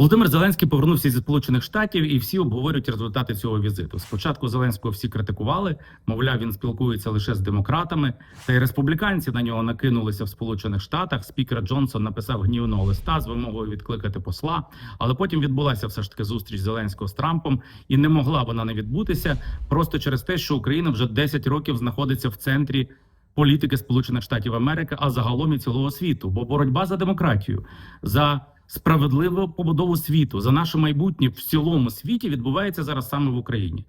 Володимир Зеленський повернувся зі Сполучених Штатів, і всі обговорюють результати цього візиту. Спочатку Зеленського всі критикували, мовляв, він спілкується лише з демократами. Та й республіканці на нього накинулися в Сполучених Штатах. Спікер Джонсон написав гнівного листа з вимогою відкликати посла. Але потім відбулася все ж таки зустріч Зеленського з Трампом, і не могла вона не відбутися просто через те, що Україна вже 10 років знаходиться в центрі. Політики Сполучених Штатів Америки, а загалом і цілого світу, бо боротьба за демократію, за справедливу побудову світу, за наше майбутнє в цілому світі відбувається зараз саме в Україні.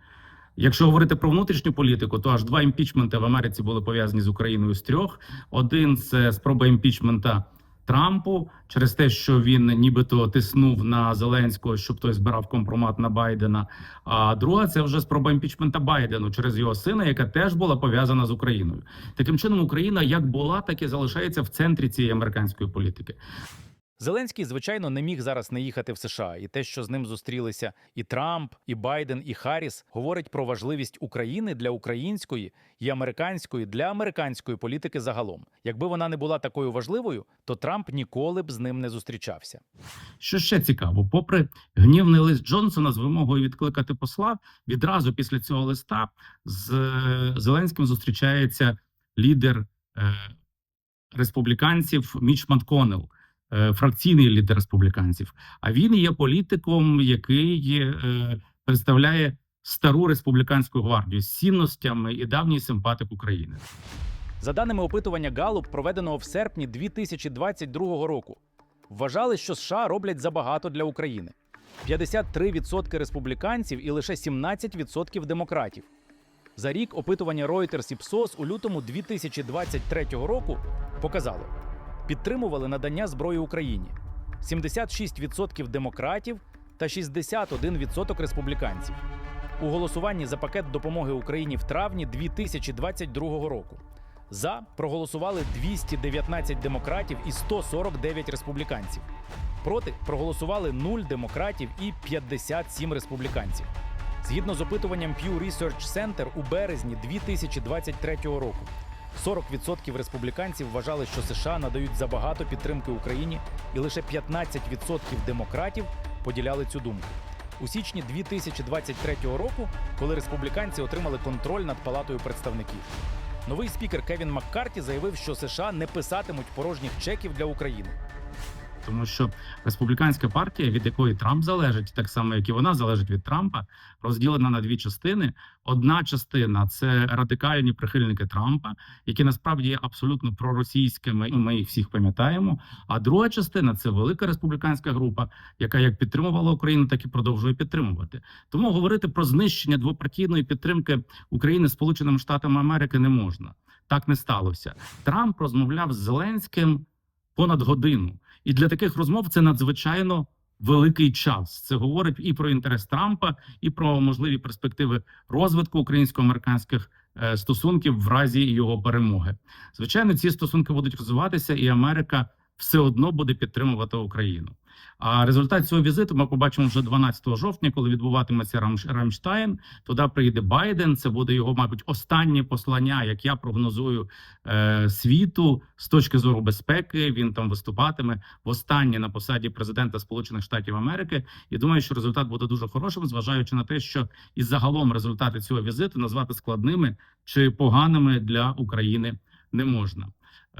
Якщо говорити про внутрішню політику, то аж два імпічменти в Америці були пов'язані з Україною з трьох. Один це спроба імпічмента Трампу через те, що він нібито тиснув на Зеленського, щоб той збирав компромат на Байдена. А друга це вже спроба імпічмента Байдену через його сина, яка теж була пов'язана з Україною. Таким чином, Україна як була, так і залишається в центрі цієї американської політики. Зеленський, звичайно, не міг зараз не їхати в США, і те, що з ним зустрілися і Трамп, і Байден, і Харріс, говорить про важливість України для української і американської для американської політики загалом. Якби вона не була такою важливою, то Трамп ніколи б з ним не зустрічався. Що ще цікаво, попри гнівний лист Джонсона з вимогою відкликати посла, відразу після цього листа з е, Зеленським зустрічається лідер е, республіканців Міч Макконнелл, е, фракційний лідер республіканців. А він є політиком, який е, представляє стару республіканську гвардію з цінностями і давній симпатик України. За даними опитування Галуп, проведеного в серпні 2022 року, вважали, що США роблять забагато для України. 53% республіканців і лише 17% демократів. За рік опитування Reuters і PSOS у лютому 2023 року показало, підтримували надання зброї Україні 76% демократів та 61% республіканців. У голосуванні за пакет допомоги Україні в травні 2022 року. За проголосували 219 демократів і 149 республіканців. Проти проголосували 0 демократів і 57 республіканців. Згідно з опитуванням Pew Research Center у березні 2023 року, 40% республіканців вважали, що США надають забагато підтримки Україні, і лише 15% демократів поділяли цю думку. У січні 2023 року, коли республіканці отримали контроль над палатою представників, новий спікер Кевін Маккарті заявив, що США не писатимуть порожніх чеків для України. Тому що республіканська партія, від якої Трамп залежить, так само як і вона залежить від Трампа, розділена на дві частини. Одна частина це радикальні прихильники Трампа, які насправді є абсолютно проросійськими, і ми їх всіх пам'ятаємо. А друга частина це велика республіканська група, яка як підтримувала Україну, так і продовжує підтримувати. Тому говорити про знищення двопартійної підтримки України Сполученими Штатами Америки не можна. Так не сталося. Трамп розмовляв з Зеленським понад годину. І для таких розмов це надзвичайно великий час. Це говорить і про інтерес Трампа, і про можливі перспективи розвитку українсько-американських е, стосунків в разі його перемоги. Звичайно, ці стосунки будуть розвиватися, і Америка все одно буде підтримувати Україну. А результат цього візиту ми побачимо вже 12 жовтня, коли відбуватиметься Рамш- Рамштайн. Туди прийде Байден. Це буде його, мабуть, останнє послання, як я прогнозую е, світу з точки зору безпеки. Він там виступатиме востаннє на посаді президента Сполучених Штатів Америки. І думаю, що результат буде дуже хорошим, зважаючи на те, що і загалом результати цього візиту назвати складними чи поганими для України не можна.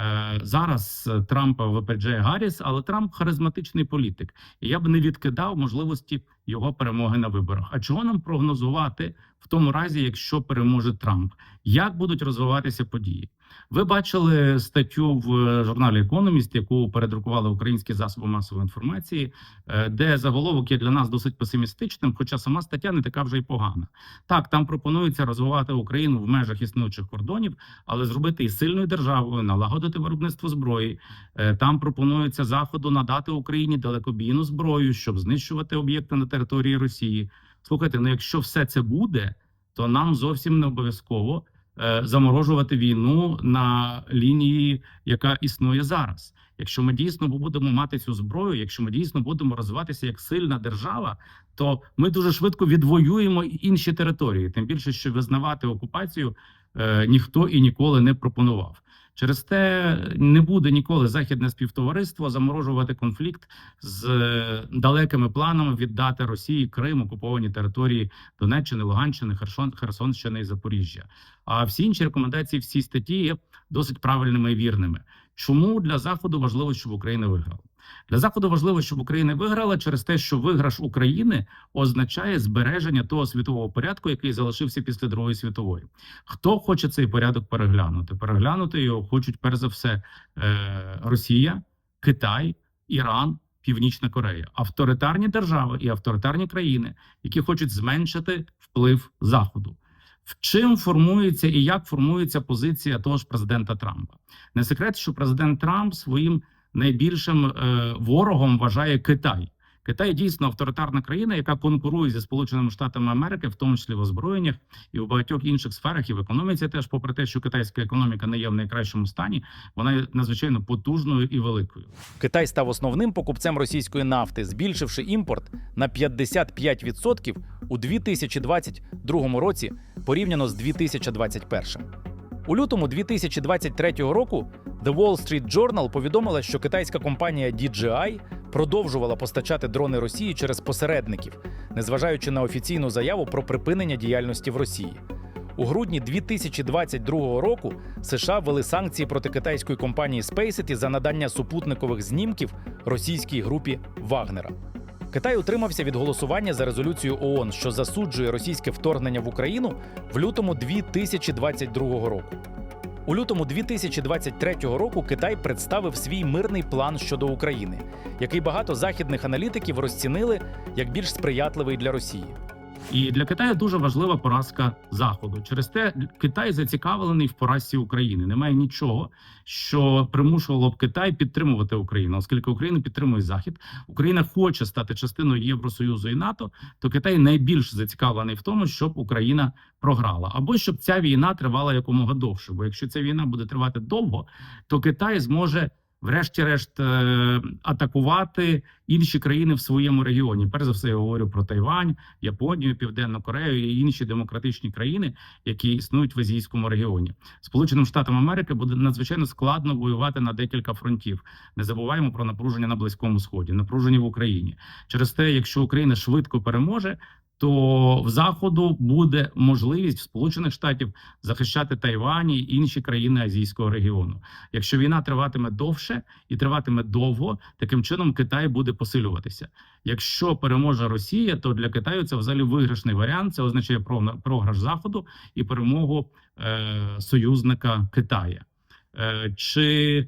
Е, Зараз е, Трампа випереджає Гарріс, але Трамп харизматичний політик, і я б не відкидав можливості його перемоги на виборах. А чого нам прогнозувати в тому разі, якщо переможе Трамп? Як будуть розвиватися події? Ви бачили статтю в е, журналі Економіст, яку передрукували українські засоби масової інформації, е, де заголовок є для нас досить песимістичним, хоча сама стаття не така вже й погана. Так, там пропонується розвивати Україну в межах існуючих кордонів, але зробити і сильною державою, налагодити виробництво зброї. Е, Там пропонується заходу надати Україні далекобійну зброю, щоб знищувати об'єкти на території Росії. Слухайте, ну якщо все це буде, то нам зовсім не обов'язково заморожувати війну на лінії, яка існує зараз. Якщо ми дійсно будемо мати цю зброю, якщо ми дійсно будемо розвиватися як сильна держава, то ми дуже швидко відвоюємо інші території. Тим більше, що визнавати окупацію е, ніхто і ніколи не пропонував. Через те не буде ніколи західне співтовариство заморожувати конфлікт з е, далекими планами віддати Росії Крим, окуповані території Донеччини, Луганщини, Херсон, Херсонщини і Запоріжжя. А всі інші рекомендації в цій статті є досить правильними і вірними. Чому для заходу важливо, щоб Україна виграла? Для заходу важливо, щоб Україна виграла через те, що виграш України означає збереження того світового порядку, який залишився після Другої світової. Хто хоче цей порядок переглянути? Переглянути його хочуть перш за все е, Росія, Китай, Іран, Північна Корея, авторитарні держави і авторитарні країни, які хочуть зменшити вплив Заходу. В чим формується і як формується позиція того ж президента Трампа? Не секрет, що президент Трамп своїм найбільшим е, ворогом вважає Китай. Китай дійсно авторитарна країна, яка конкурує зі Сполученими Штатами Америки, в тому числі в озброєннях і в багатьох інших сферах, і в економіці теж, попри те, що китайська економіка не є в найкращому стані, вона є надзвичайно потужною і великою. Китай став основним покупцем російської нафти, збільшивши імпорт на 55% у 2022 році порівняно з 2021. У лютому 2023 року The Wall Street Journal повідомила, що китайська компанія DJI продовжувала постачати дрони Росії через посередників, незважаючи на офіційну заяву про припинення діяльності в Росії. У грудні 2022 року США ввели санкції проти китайської компанії SpaceX за надання супутникових знімків російській групі Вагнера. Китай утримався від голосування за резолюцію ООН, що засуджує російське вторгнення в Україну в лютому 2022 року. У лютому 2023 року Китай представив свій мирний план щодо України, який багато західних аналітиків розцінили як більш сприятливий для Росії. І для Китаю дуже важлива поразка Заходу. Через те Китай зацікавлений в поразці України. Немає нічого, що примушувало б Китай підтримувати Україну, оскільки Україна підтримує Захід. Україна хоче стати частиною Євросоюзу і НАТО. То Китай найбільш зацікавлений в тому, щоб Україна програла, або щоб ця війна тривала якомога довше. Бо якщо ця війна буде тривати довго, то Китай зможе. Врешті-решт е, атакувати інші країни в своєму регіоні. Перш за все, я говорю про Тайвань, Японію, Південну Корею і інші демократичні країни, які існують в азійському регіоні. Сполученим Штатам Америки буде надзвичайно складно воювати на декілька фронтів. Не забуваємо про напруження на близькому сході, напруження в Україні. Через те, якщо Україна швидко переможе. То в заходу буде можливість в Сполучених Штатів захищати Тайвань і інші країни азійського регіону. Якщо війна триватиме довше і триватиме довго, таким чином Китай буде посилюватися. Якщо переможе Росія, то для Китаю це взагалі виграшний варіант. Це означає про- програш заходу і перемогу е, союзника Китая. Е, чи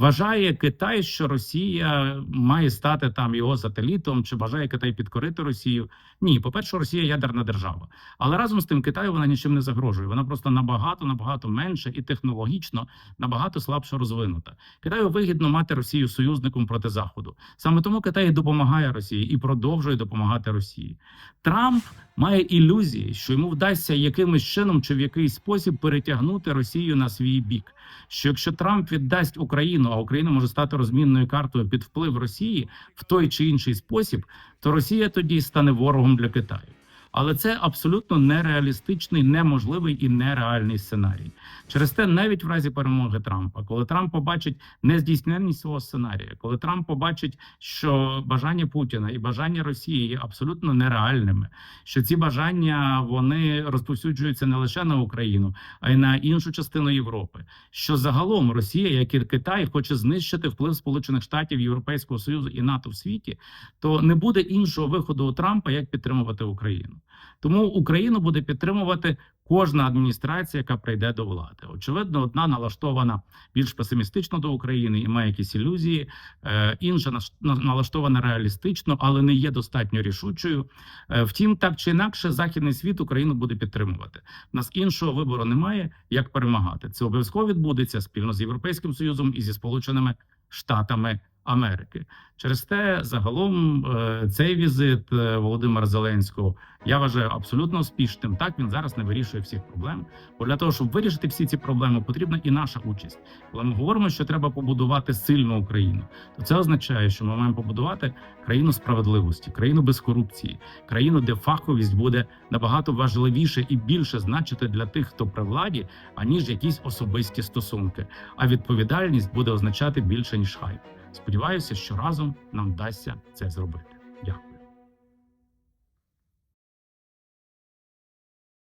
Вважає Китай, що Росія має стати там його сателітом, чи бажає Китай підкорити Росію? Ні, по перше, Росія ядерна держава, але разом з тим Китаю вона нічим не загрожує. Вона просто набагато набагато менше і технологічно набагато слабше розвинута. Китаю вигідно мати Росію союзником проти Заходу. Саме тому Китай допомагає Росії і продовжує допомагати Росії. Трамп має ілюзії, що йому вдасться якимось чином чи в якийсь спосіб перетягнути Росію на свій бік. Що якщо Трамп віддасть Україну, а Україна може стати розмінною картою під вплив Росії в той чи інший спосіб, то Росія тоді стане ворогом для Китаю. Але це абсолютно нереалістичний, неможливий і нереальний сценарій. Через те, навіть в разі перемоги Трампа, коли Трамп побачить нездійсненність свого сценарія, коли Трамп побачить, що бажання Путіна і бажання Росії є абсолютно нереальними, що ці бажання вони розповсюджуються не лише на Україну, а й на іншу частину Європи. Що загалом Росія, як і Китай, хоче знищити вплив Сполучених Штатів, Європейського Союзу і НАТО в світі, то не буде іншого виходу у Трампа, як підтримувати Україну. Тому Україну буде підтримувати кожна адміністрація, яка прийде до влади. Очевидно, одна налаштована більш песимістично до України і має якісь ілюзії, е, інша на- налаштована реалістично, але не є достатньо рішучою. Е, Втім, так чи інакше, західний світ Україну буде підтримувати. У нас іншого вибору немає, як перемагати. Це обов'язково відбудеться спільно з Європейським Союзом і зі Сполученими Штатами Америки. Через те, загалом, е, цей візит е, Володимира Зеленського я вважаю абсолютно успішним. Так він зараз не вирішує всіх проблем. Бо для того, щоб вирішити всі ці проблеми, потрібна і наша участь. Коли ми говоримо, що треба побудувати сильну Україну, то це означає, що ми маємо побудувати країну справедливості, країну без корупції, країну, де фаховість буде набагато важливіше і більше значити для тих, хто при владі, аніж якісь особисті стосунки. А відповідальність буде означати більше ніж хайп. Сподіваюся, що разом нам вдасться це зробити.